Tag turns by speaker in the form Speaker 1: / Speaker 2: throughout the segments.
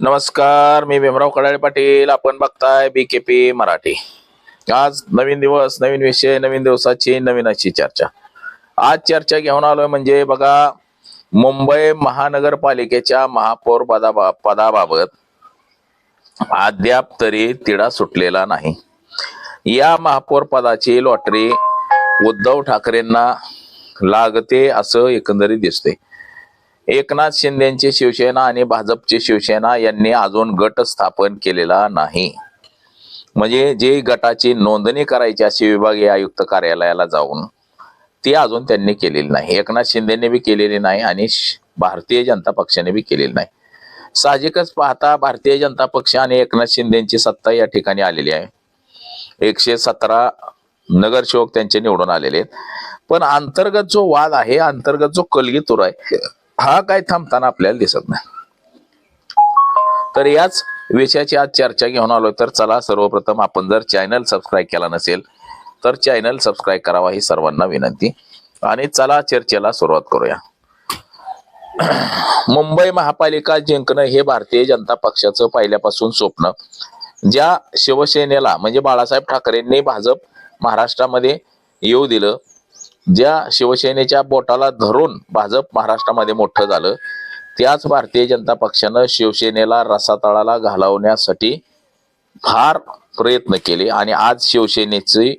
Speaker 1: नमस्कार मी भीमराव कडाळे पाटील. आपण बघताय बी के पी मराठी. आज नवीन दिवस नवीन विषय नवीन दिवसाची नवीन अशी चर्चा. आज चर्चा घेऊन आलोय म्हणजे बघा मुंबई महानगरपालिकेच्या महापौर पदा पदाबाबत अद्याप तरी तिढा सुटलेला नाही. या महापौर पदाची लॉटरी उद्धव ठाकरेंना लागते असं एकंदरीत दिसते एकनाथ शिंदेची शिवसेना आणि भाजपची शिवसेना यांनी अजून गट स्थापन केलेला नाही. म्हणजे जे गटाची नोंदणी करायची अशी विभागीय आयुक्त कार्यालयाला जाऊन ती अजून त्यांनी केलेली नाही. एकनाथ शिंदेने बी केलेली नाही आणि भारतीय जनता पक्षाने बी केलेली नाही. साहजिकच पाहता भारतीय जनता पक्ष आणि एकनाथ शिंदेची सत्ता या ठिकाणी आलेली आहे. एकशे सतरा नगरसेवक त्यांचे निवडून आलेले आहेत. पण अंतर्गत जो वाद आहे अंतर्गत जो कलगीतुर आहे हा काय थांबताना आपल्याला दिसत नाही. तर याच विषयाची आज चर्चा घेऊन आलो तर चला सर्वप्रथम आपण जर चॅनल सबस्क्राईब केला नसेल तर चॅनल सबस्क्राईब करावा ही सर्वांना विनंती. आणि चला चर्चेला सुरुवात करूया. मुंबई महापालिका जिंकणं हे भारतीय जनता पक्षाचं पहिल्यापासून स्वप्न. ज्या शिवसेनेला म्हणजे बाळासाहेब ठाकरेंनी भाजप महाराष्ट्रामध्ये येऊ दिलं ज्या शिवसेनेच्या बोटाला धरून भाजप महाराष्ट्रामध्ये मोठं झालं त्याच भारतीय जनता पक्षानं शिवसेनेला रसातळाला घालवण्यासाठी फार प्रयत्न केले आणि आज शिवसेनेचे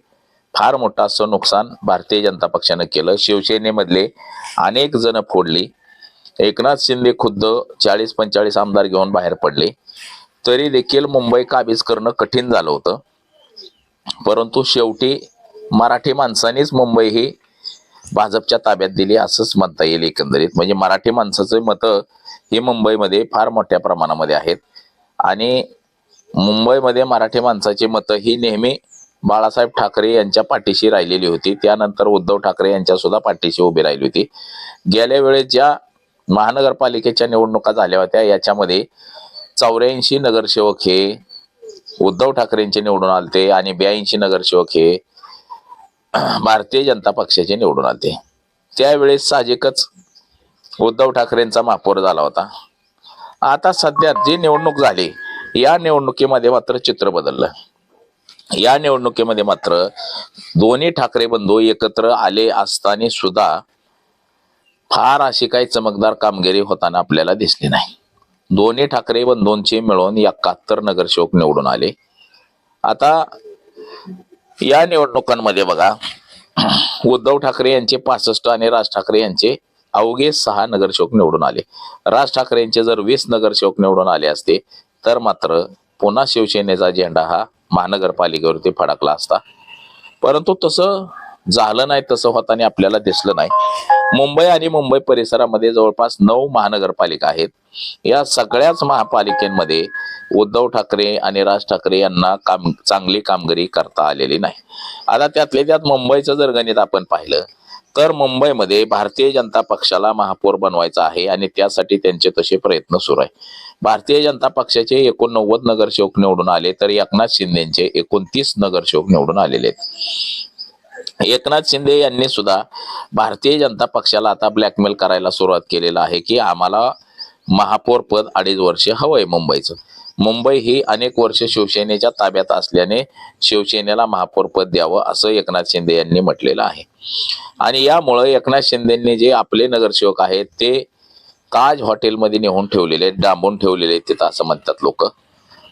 Speaker 1: फार मोठं असं नुकसान भारतीय जनता पक्षानं केलं. शिवसेनेमधले अनेक जण फोडली. एकनाथ शिंदे खुद्द चाळीस पंचेचाळीस आमदार घेऊन बाहेर पडले. तरी देखील मुंबई काबीज करणं कठीण झालं होतं. परंतु शेवटी मराठी माणसानेच मुंबई ही भाजपच्या ताब्यात दिली असंच म्हणता येईल एकंदरीत. म्हणजे मराठी माणसाचे मतं ही मुंबईमध्ये फार मोठ्या प्रमाणामध्ये आहेत. आणि मुंबईमध्ये मराठी माणसाची मतं ही नेहमी बाळासाहेब ठाकरे यांच्या पाठीशी राहिलेली होती. त्यानंतर उद्धव ठाकरे यांच्या सुद्धा पाठीशी उभी राहिली होती. गेल्या वेळेस ज्या महानगरपालिकेच्या निवडणुका झाल्या होत्या याच्यामध्ये चौऱ्याऐंशी नगरसेवक हे उद्धव ठाकरेंचे निवडून आलते आणि ब्याऐंशी नगरसेवक हे भारतीय जनता पक्षाचे निवडून आले त्यावेळेस साहजिकच उद्धव ठाकरेंचा महापौर झाला होता. आता सध्या जी निवडणूक झाली या निवडणुकीमध्ये मात्र चित्र बदललं. या निवडणुकीमध्ये मात्र दोन्ही ठाकरे बंधू एकत्र आले असताना सुद्धा फार अशी काही चमकदार कामगिरी होताना आपल्याला दिसली नाही. दोन्ही ठाकरे बंधूंचे मिळून एकाहत्तर नगरसेवक निवडून आले. आता या निवडणुकांमध्ये बघा उद्धव ठाकरे यांचे पासष्ट आणि राज ठाकरे यांचे अवघे सहा नगरसेवक निवडून आले. राज ठाकरे यांचे जर वीस नगरसेवक निवडून आले असते तर मात्र पुन्हा शिवसेनेचा झेंडा हा महानगरपालिकेवरती फडकला असता. परंतु तसं झालं नाही तसं होताना आपल्याला दिसलं नाही. मुंबई आणि मुंबई परिसरामध्ये जवळपास नऊ महानगरपालिका आहेत. या सगळ्याच महापालिकेमध्ये उद्धव ठाकरे आणि राज ठाकरे यांना काम चांगली कामगिरी करता आलेली नाही. आता त्यातले त्यात मुंबईचं जर गणित आपण पाहिलं तर मुंबईमध्ये भारतीय जनता पक्षाला महापौर बनवायचा आहे आणि त्यासाठी त्यांचे तसे प्रयत्न सुरू आहे. भारतीय जनता पक्षाचे एकोणनव्वद नगरसेवक निवडून आले तर एकनाथ शिंदेचे एकोणतीस नगरसेवक निवडून आलेले आहेत. एकनाथ शिंदे यांनी सुद्धा भारतीय जनता पक्षाला आता ब्लॅकमेल करायला सुरुवात केलेला आहे की आम्हाला महापौर पद अडीच वर्ष हवंय मुंबईचं. मुंबई ही अनेक वर्ष शिवसेनेच्या ताब्यात असल्याने शिवसेनेला महापौर पद द्यावं असं एकनाथ शिंदे यांनी म्हटलेलं आहे. आणि यामुळं एकनाथ शिंदेंनी जे आपले नगरसेवक आहेत ते ताज हॉटेलमध्ये नेऊन ठेवलेले आहेत डांबून ठेवलेले आहेत तिथं असं म्हणतात लोक.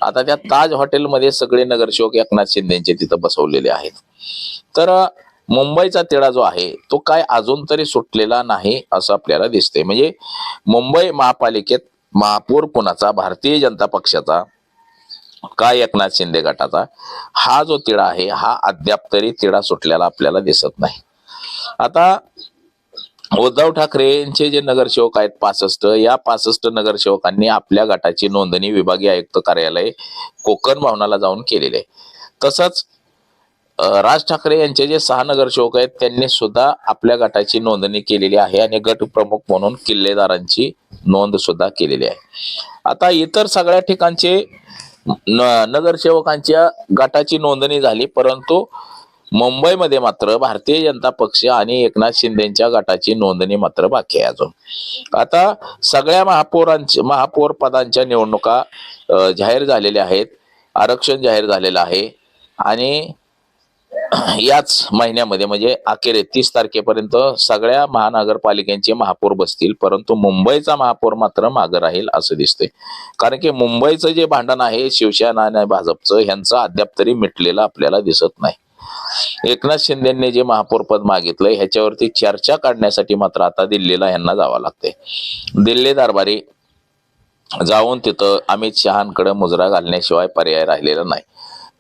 Speaker 1: आता त्या ताज हॉटेलमध्ये सगळे नगरसेवक एकनाथ शिंदेचे तिथं बसवलेले आहेत. तर मुंबईचा तिढा जो आहे तो काय अजून तरी सुटलेला नाही असं आपल्याला दिसते म्हणजे मुंबई महापालिकेत महापौर कुणाचा भारतीय जनता पक्षाचा काय एकनाथ शिंदे गटाचा हा जो तिढा आहे हा अद्याप तरी तिढा सुटलेला आपल्याला दिसत नाही. आता उद्धव ठाकरे यांचे जे नगरसेवक आहेत पासष्ट या पासष्ट नगरसेवकांनी आपल्या गटाची नोंदणी विभागीय आयुक्त कार्यालय कोकण भवनाला जाऊन केलेली आहे. तसंच राज ठाकरे यांचे जे सहा नगरसेवक आहेत त्यांनी सुद्धा आपल्या गटाची नोंदणी केलेली आहे आणि गट प्रमुख म्हणून किल्लेदारांची नोंद सुद्धा केलेली आहे. आता इतर सगळ्या ठिकाणचे न- नगरसेवकांच्या गटाची नोंदणी झाली परंतु मुंबईमध्ये मात्र भारतीय जनता पक्ष आणि एकनाथ शिंदेच्या गटाची नोंदणी मात्र बाकी आहे अजून. आता सगळ्या महापौरांच्या महापौर पदांच्या निवडणुका जाहीर झालेल्या आहेत आरक्षण जाहीर झालेलं आहे आणि याच महिन्यामध्ये म्हणजे अखेर तीस तारखेपर्यंत सगळ्या महानगरपालिकांचे महापौर बसतील परंतु मुंबईचा महापौर मात्र मागं राहील असं दिसतंय. कारण की मुंबईचं जे भांडण आहे शिवसेना आणि भाजपचं ह्यांचं अद्याप तरी मिटलेलं आपल्याला दिसत नाही. एकनाथ शिंदेने जे महापौर पद मागितलंय ह्याच्यावरती चर्चा काढण्यासाठी मात्र आता दिल्लीला ह्यांना जावं लागतंय. दिल्ली दरबारी जाऊन तिथं अमित शहांकडे मुजरा घालण्याशिवाय पर्याय राहिलेला नाही.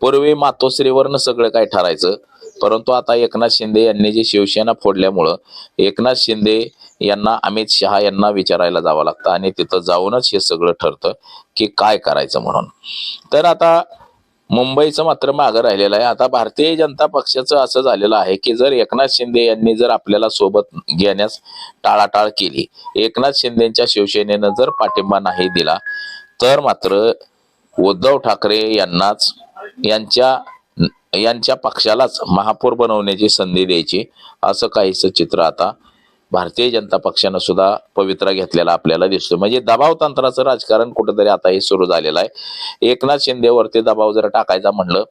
Speaker 1: पूर्वी मातोश्रीवरनं सगळं काय ठरायचं. परंतु आता एकनाथ शिंदे यांनी जी शिवसेना फोडल्यामुळं एकनाथ शिंदे यांना अमित शहा यांना विचारायला जावं लागतं आणि तिथं जाऊनच हे सगळं ठरतं की काय करायचं म्हणून. तर आता मुंबईचं मात्र मागं राहिलेलं आहे. आता भारतीय जनता पक्षाचं असं झालेलं आहे की जर एकनाथ शिंदे यांनी जर आपल्याला सोबत घेण्यास टाळाटाळ केली एकनाथ शिंदेच्या शिवसेनेनं जर पाठिंबा नाही दिला तर मात्र उद्धव ठाकरे यांनाच यांच्या यांच्या पक्षालाच महापौर बनवण्याची संधी द्यायची असं काहीसं चित्र आता भारतीय जनता पक्षानं सुद्धा पवित्रा घेतलेला आपल्याला दिसतो म्हणजे दबाव तंत्राचं राजकारण कुठंतरी आता हे सुरू झालेलं आहे. एकनाथ शिंदेवरती दबाव जर टाकायचा म्हणलं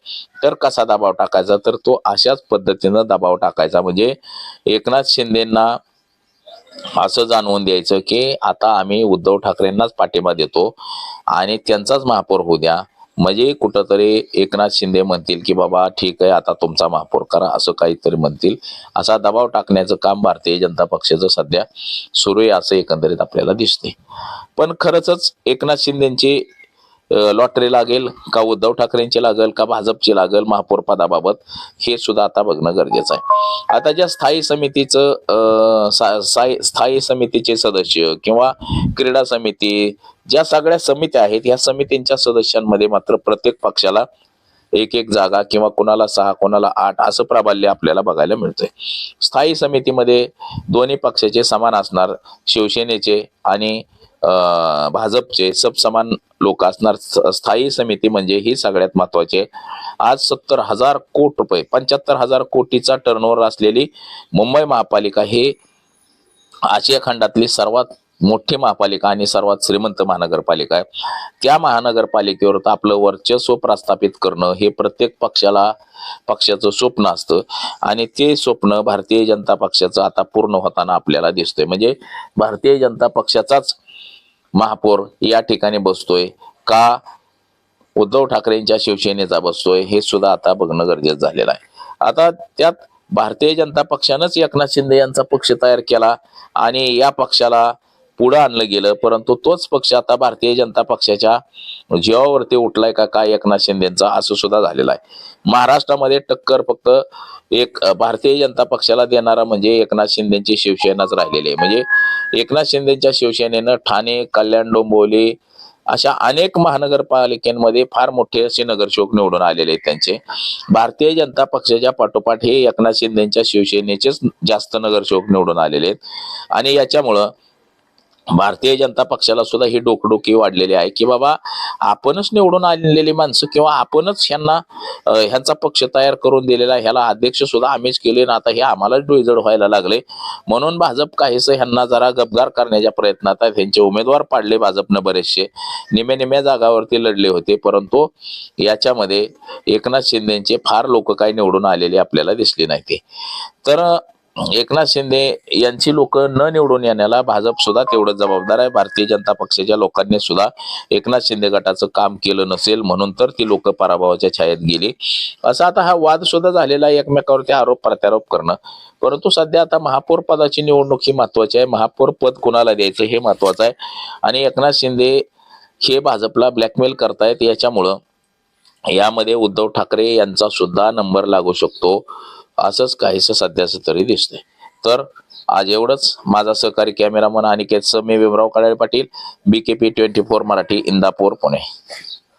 Speaker 1: तर कसा दबाव टाकायचा? तर तो अशाच पद्धतीनं दबाव टाकायचा. म्हणजे एकनाथ शिंदेना असं जाणवून द्यायचं की आता आम्ही उद्धव ठाकरेंनाच पाठिंबा देतो आणि त्यांचाच महापौर होऊ द्या. म्हणजे कुठंतरी एकनाथ शिंदे म्हणतील की बाबा ठीक आहे आता तुमचा महापौर करा असं काहीतरी म्हणतील. असा दबाव टाकण्याचं काम भारतीय जनता पक्षाचं सध्या सुरू आहे असं एकंदरीत आपल्याला दिसते पण खरंच एकनाथ शिंदेची लॉटरी लागेल का उद्धव ठाकरेंची लागेल का भाजपची लागेल महापौर पदाबाबत हे सुद्धा आता बघणं गरजेचं आहे. आता ज्या स्थायी समितीचं सा- स्थायी समितीचे सदस्य किंवा क्रीडा समिती ज्या सगळ्या समित्या आहेत या समितींच्या सदस्यांमध्ये मात्र प्रत्येक पक्षाला एक एक जागा किंवा कोणाला सहा कोणाला आठ असं प्राबल्य आपल्याला बघायला मिळतंय स्थायी समितीमध्ये दोन्ही पक्षाचे समान असणार शिवसेनेचे आणि भाजपचे सब समान लोक असणार स्थायी समिती म्हणजे ही सगळ्यात महत्वाची आहे. आज सत्तर हजार कोट रुपये पंच्याहत्तर हजार कोटीचा टर्नओव्हर असलेली मुंबई महापालिका हे आशिया खंडातली सर्वात मोठी महापालिका आणि सर्वात श्रीमंत महानगरपालिका आहे. त्या महानगरपालिकेवर तर आपलं वर्चस्व प्रस्थापित करणं हे प्रत्येक पक्षाला पक्षाचं स्वप्न असतं. आणि ते स्वप्न भारतीय जनता पक्षाचं आता पूर्ण होताना आपल्याला दिसतोय. म्हणजे भारतीय जनता पक्षाचाच महापौर या ठिकाणी बसतोय का उद्धव ठाकरेंच्या शिवसेनेचा बसतोय हे सुद्धा आता बघणं गरजेचं झालेलं आहे. आता त्यात भारतीय जनता पक्षानंच एकनाथ शिंदे यांचा पक्ष तयार केला आणि या पक्षाला पुढं आणलं गेलं परंतु तोच पक्ष आता भारतीय जनता पक्षाच्या जीवावरती उठलाय का काय एकनाथ शिंदेचा असं सुद्धा झालेलं आहे. महाराष्ट्रामध्ये टक्कर फक्त एक भारतीय जनता पक्षाला देणारा म्हणजे एकनाथ शिंदेची शिवसेनाच राहिलेली आहे. म्हणजे एकनाथ शिंदेच्या शिवसेनेनं ठाणे कल्याण डोंबिवली अशा अनेक महानगरपालिकांमध्ये फार मोठे असे नगरसेवक निवडून आलेले आहेत त्यांचे. भारतीय जनता पक्षाच्या पाठोपाठ हे एकनाथ शिंदेच्या शिवसेनेचेच जास्त नगरसेवक निवडून आलेले आहेत. आणि याच्यामुळं भारतीय जनता पक्षाला सुद्धा ही डोकडोकी वाढलेली आहे की बाबा आपणच निवडून आणलेली माणसं किंवा आपणच ह्यांना ह्यांचा पक्ष तयार करून दिलेला ह्याला अध्यक्ष सुद्धा आम्हीच केले ना आता हे आम्हालाच डोईजड व्हायला लागले. म्हणून भाजप काहीसं ह्यांना जरा गबगार करण्याच्या प्रयत्नात आहे त्यांचे उमेदवार पाडले भाजपनं बरेचसे. निम्या निम्या जागावरती लढले होते. परंतु याच्यामध्ये एकनाथ शिंदेचे फार लोक काही निवडून आलेले आपल्याला दिसले नाही ते. तर एकनाथ शिंदे यांची लोक न निवडून येण्याला भाजप सुद्धा तेवढं जबाबदार आहे. भारतीय जनता पक्षाच्या लोकांनी सुद्धा एकनाथ शिंदे गटाचं काम केलं नसेल म्हणून तर ती लोक पराभवाच्या छायेत गेली. असा आता हा वाद सुद्धा झालेला आहे एकमेकावरती आरोप प्रत्यारोप करणं. परंतु सध्या आता महापौर पदाची निवडणूक ही महत्वाची आहे. महापौर पद कुणाला द्यायचं हे महत्वाचं आहे. आणि एकनाथ शिंदे हे भाजपला ब्लॅकमेल करतायत याच्यामुळं यामध्ये उद्धव ठाकरे यांचा सुद्धा नंबर लागू शकतो. असंच काहीसं सध्याचं तरी दिसतंय. तर आज एवढंच. माझा सहकारी cameraman Aniket Sami Bhimrao Kale Patil B K P twenty four Marathi Indapur Pune.